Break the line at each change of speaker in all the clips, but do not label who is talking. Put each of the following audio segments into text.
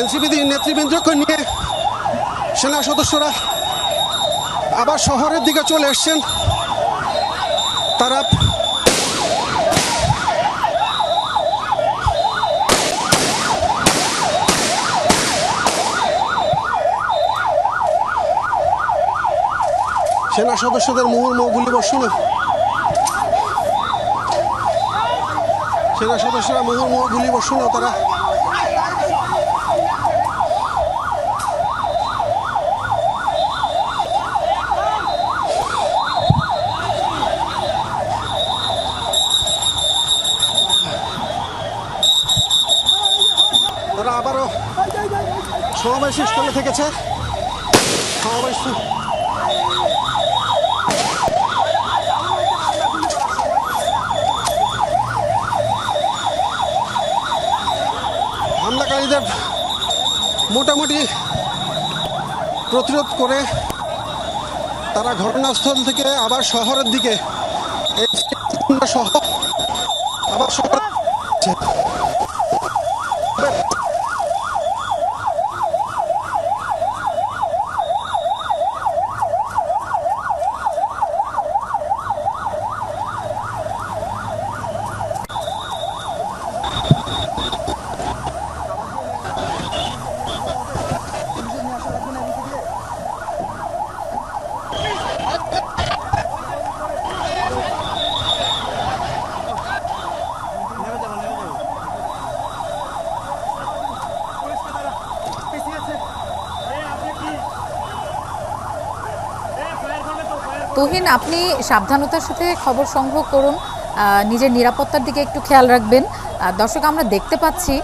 NCP নেতৃবৃন্দকে নিয়ে সেনা সদস্যরা আবার শহরের দিকে চলে এসছেন। তারা সেনা সদস্যদের মুহুর্মুহ গুলি বর্ষণে সেনা সদস্যরা মুহুর্মুহ গুলি বর্ষণেও তারা তারা আবারও সমাবেশ স্থলে থেকেছে। হামলাকারীদের মোটামুটি প্রতিরোধ করে তারা ঘটনাস্থল থেকে আবার শহরের দিকে সহ আবার শহর
তুহিন, আপনি সাবধানতার সাথে খবর সংগ্রহ করুন নিজের নিরাপত্তার দিকে একটু খেয়াল রাখবেন। দর্শক, আমরা দেখতে পাচ্ছি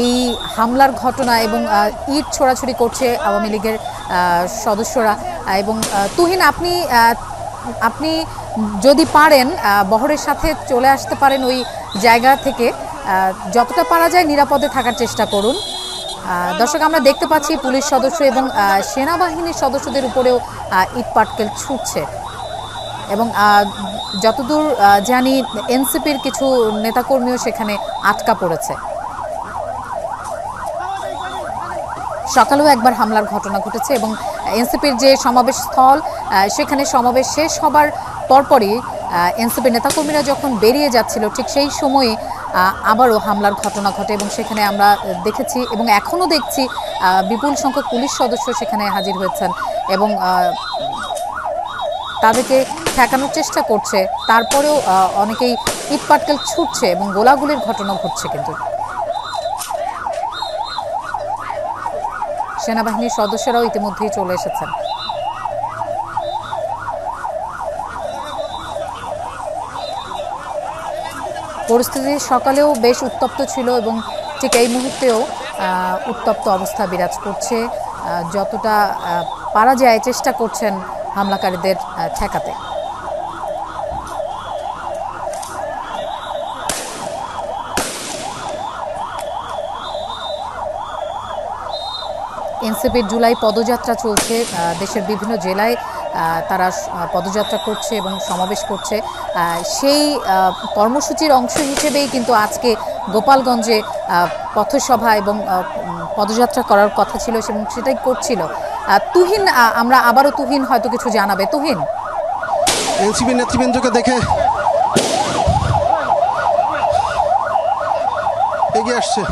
এই হামলার ঘটনা এবং ইট ছোড়াছুড়ি করছে আওয়ামী লীগের সদস্যরা। এবং তুহিন, আপনি আপনি যদি পারেন বহরের সাথে চলে আসতে পারেন ওই জায়গা থেকে। যতটা পারা যায় নিরাপদে থাকার চেষ্টা করুন। দর্শক, আমরা দেখতে পাচ্ছি পুলিশ সদস্য এবং সেনাবাহিনীর সদস্যদের উপরেও ইট পাটকেল ছুটছে। এবং যতদূর জানি, এনসিপির কিছু নেতাকর্মীও সেখানে আটকা পড়েছে। সকালেও একবার হামলার ঘটনা ঘটেছে এবং এনসিপির যে সমাবেশ স্থল সেখানে সমাবেশ শেষ হবার পরপরই এনসিপির নেতাকর্মীরা যখন বেরিয়ে যাচ্ছিল, ঠিক সেই সময়ে আবারও হামলার ঘটনা ঘটে এবং সেখানে আমরা দেখেছি এবং এখনও দেখছি বিপুল সংখ্যক পুলিশ সদস্য সেখানে হাজির হয়েছেন এবং তাদেরকে ঠেকানোর চেষ্টা করছে। তারপরেও অনেকেই ইট পাটকেল ছুটছে এবং গোলাগুলির ঘটনা ঘটছে কিন্তু। সেনাবাহিনীর সদস্যরাও ইতিমধ্যেই চলে এসেছেন। পরিস্থিতি সকালেও বেশ উত্তপ্ত ছিল এবং ঠিক এই মুহূর্তেও উত্তপ্ত অবস্থা বিরাজ করছে। যতটা পারা যায় চেষ্টা করছেন হামলাকারীদের ঠেকাতে। এনসিপির জুলাই পদযাত্রা চলছে দেশের বিভিন্ন জেলায়। তারা পদযাত্রা করছে এবং সমাবেশ করছে। সেই কর্মসূচির অংশ হিসেবেই কিন্তু আজকে গোপালগঞ্জে পথসভা এবং পদযাত্রা করার কথা ছিল এবং সেটাই করছিল। তুহিন আমরা আবারও তুহিন হয়তো কিছু জানাবে। তুহিন।
এনসিপি নেতৃবৃন্দকে দেখে এগিয়ে আসছে।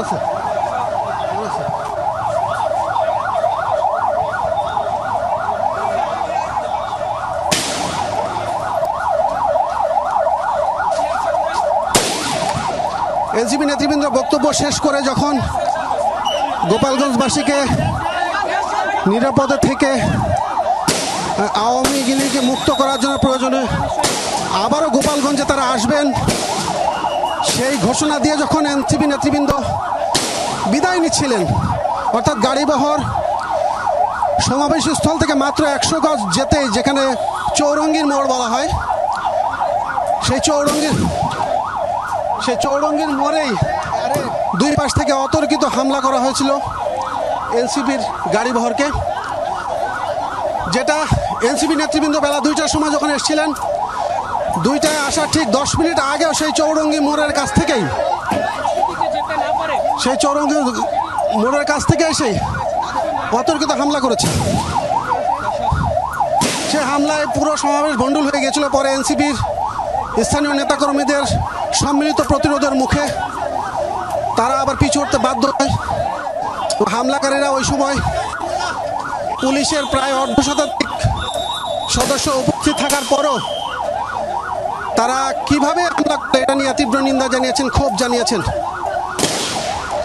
আছে অন এনসিপি নেতৃবৃন্দ বক্তব্য শেষ করে যখন গোপালগঞ্জবাসীকে নিরাপদে থেকে আওয়ামী লীগকে মুক্ত করার জন্য প্রয়োজনে আবারও গোপালগঞ্জে তারা আসবেন, সেই ঘোষণা দিয়ে যখন এনসিপি নেতৃবৃন্দ বিদায় নিচ্ছিলেন। অর্থাৎ গাড়িবহর সমাবেশ স্থল থেকে মাত্র একশো গজ যেতে যেখানে চৌরঙ্গীর মোড় বলা হয়, সেই চৌরঙ্গীর সেই চৌরঙ্গীর মোড়েই দুই পাশ থেকে অতর্কিত হামলা করা হয়েছিল এনসিপির গাড়ি বহরকে। যেটা এনসিপি নেতৃবৃন্দ বেলা দুইটার সময় যখন এসেছিলেন, দুইটায় আসার ঠিক দশ মিনিট আগেও সেই চৌরঙ্গি মোড়ের কাছ থেকেই সেই চৌরঙ্গি মোড়ের কাছ থেকে এসে অতর্কিত হামলা করেছে। সে হামলায় পুরো সমাবেশ ভণ্ডুল হয়ে গেছিল পরে এনসিপির স্থানীয় নেতাকর্মীদের সম্মিলিত প্রতিরোধের মুখে। তারা আবার পিছু হটতে বাধ্য হয়। হামলাকারীরা ওই সময় পুলিশের প্রায় অর্ধ শতাধিক সদস্য উপস্থিত থাকার পরও তারা কীভাবে হামলা এটা নিয়ে তীব্র নিন্দা জানিয়েছেন, ক্ষোভ জানিয়েছেন।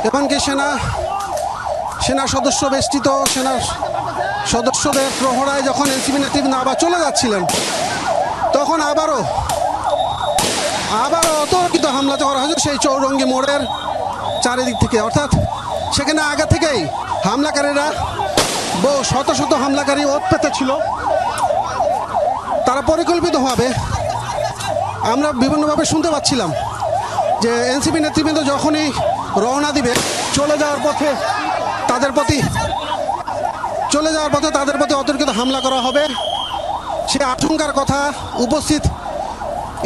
এমনকি সেনা? সেনা সদস্য বেষ্টিত সেনার সদস্যদের প্রহরায় যখন এনসিপি নেতৃবৃন্দ আবার চলে যাচ্ছিলেন, তখন আবারও আবারও অতর্কিত হামলা করা হয়েছে সেই চৌরঙ্গি মোড়ের চারিদিক থেকে। অর্থাৎ সেখানে আগে থেকেই হামলাকারীরা বহু শত শত হামলাকারী ওত পেতে ছিল। তারা পরিকল্পিতভাবে আমরা বিভিন্নভাবে শুনতে পাচ্ছিলাম যে এনসিপি নেতৃবৃন্দ যখনই রওনা দিবে। চলে যাওয়ার পথে তাদের প্রতি চলে যাওয়ার পথে তাদের প্রতি অতর্কিত হামলা করা হবে। সে আশঙ্কার কথা উপস্থিত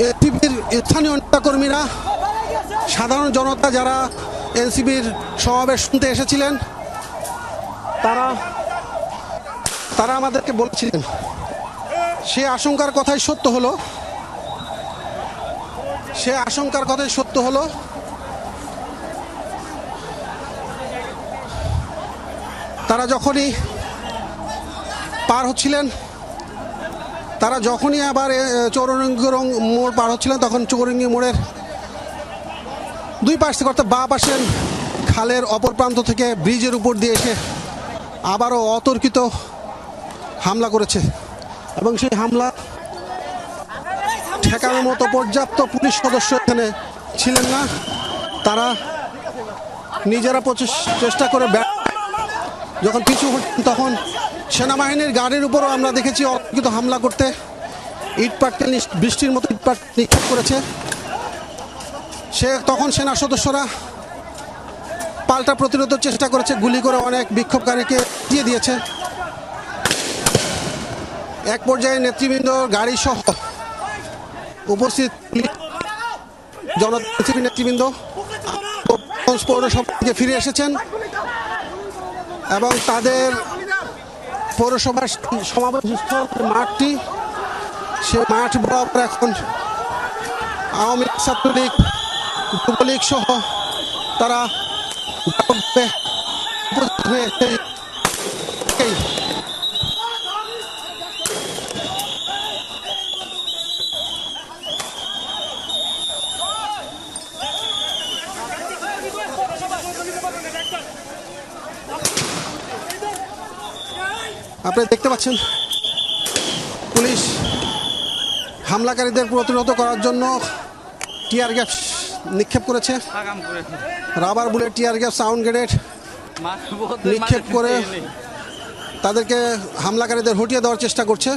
এনসিপির স্থানীয় নেতাকর্মীরা। সাধারণ জনতা যারা এনসিপির সমাবেশ শুনতে এসেছিলেন, তারা তারা আমাদেরকে বলছিলেন। সে আশঙ্কার কথাই সত্য হলো। সে আশঙ্কার কথাই সত্য হলো। তারা যখনই পার হচ্ছিলেন তারা যখনই আবার এ, চৌরঙ্গি রং- মোড় পার হচ্ছিলেন তখন চৌরঙ্গি মোড়ের দুই পাশ থেকে অর্থাৎ বা পাশের খালের অপর প্রান্ত থেকে ব্রিজের উপর দিয়ে এসে আবারও অতর্কিত হামলা করেছে। এবং সেই হামলা ঠেকানোর মতো পর্যাপ্ত পুলিশ সদস্য এখানে ছিলেন না। তারা নিজেরা চেষ্টা করে ব্যর্থ যখন পিছু তখন সেনাবাহিনীর গাড়ির উপরও আমরা দেখেছি অতর্কিত হামলা করতে। ইট বৃষ্টির মতো ইট পাট নিক্ষেপ করেছে। সে তখন সেনা সদস্যরা পাল্টা প্রতিরোধের চেষ্টা করেছে, গুলি করে অনেক বিক্ষোভকারীকে দিয়ে দিয়েছে। এক পর্যায়ে নেতৃবৃন্দ গাড়ি সহ উপস্থিত জনতা নেতৃবৃন্দ পৌরসভা থেকে ফিরে এসেছেন। এবং তাদের পৌরসভার সমাবেশ মাঠটি সে মাঠ বরাবর এখন আওয়ামী লীগ, ছাত্রলীগ, যুবলীগ সহ তারা আপনারা দেখতে পাচ্ছেন? পুলিশ হামলাকারীদের প্রতিরোধ করার জন্য টিয়ার গ্যাস নিক্ষেপ করেছে। Rubber bullet tear gas sound grenade নিক্ষেপ করে তাদেরকে হামলাকারীদের হটিয়ে দেওয়ার চেষ্টা করছে।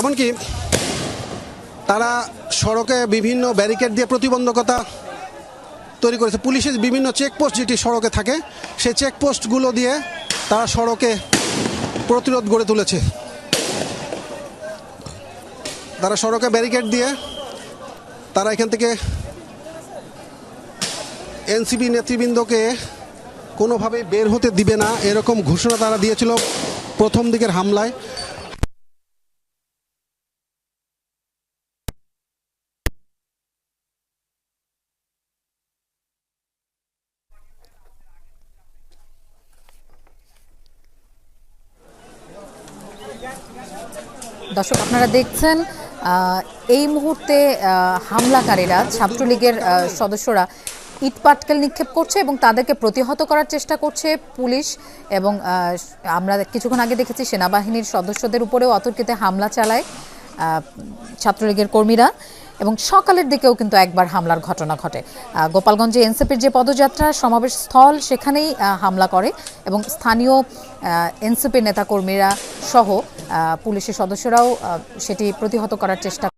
এমনকি তারা সড়কে বিভিন্ন ব্যারিকেড দিয়ে প্রতিবন্ধকতা তৈরি করেছে। পুলিশের বিভিন্ন চেকপোস্ট যেটি সড়কে থাকে সেই চেকপোস্টগুলো দিয়ে তারা সড়কে প্রতিরোধ গড়ে তুলেছে। তারা সড়কে ব্যারিকেড দিয়ে তারা এখান থেকে এনসিপি নেতৃবৃন্দকে কোনোভাবে বের হতে দিবে না। এরকম ঘোষণা তারা দিয়েছিল প্রথম দিকের হামলায়।
দর্শক, আপনারা দেখছেন এই মুহূর্তে হামলাকারীরা, ছাত্রলীগের সদস্যরা ইট পাটকেল নিক্ষেপ করছে এবং তাদেরকে প্রতিহত করার চেষ্টা করছে পুলিশ এবং আমরা কিছুক্ষণ আগে দেখেছি সেনাবাহিনীর সদস্যদের উপরেও অতর্কিতে হামলা চালায় ছাত্রলীগের কর্মীরা। এবং সকালের দিকেও কিন্তু একবার হামলার ঘটনা ঘটে। গোপালগঞ্জে এনসিপির যে পদযাত্রা, সমাবেশ স্থল, সেখানেই হামলা করে এবং স্থানীয় এনসিপি নেতাকর্মীরা সহ পুলিশের সদস্যরাও সেটি প্রতিহত করার চেষ্টা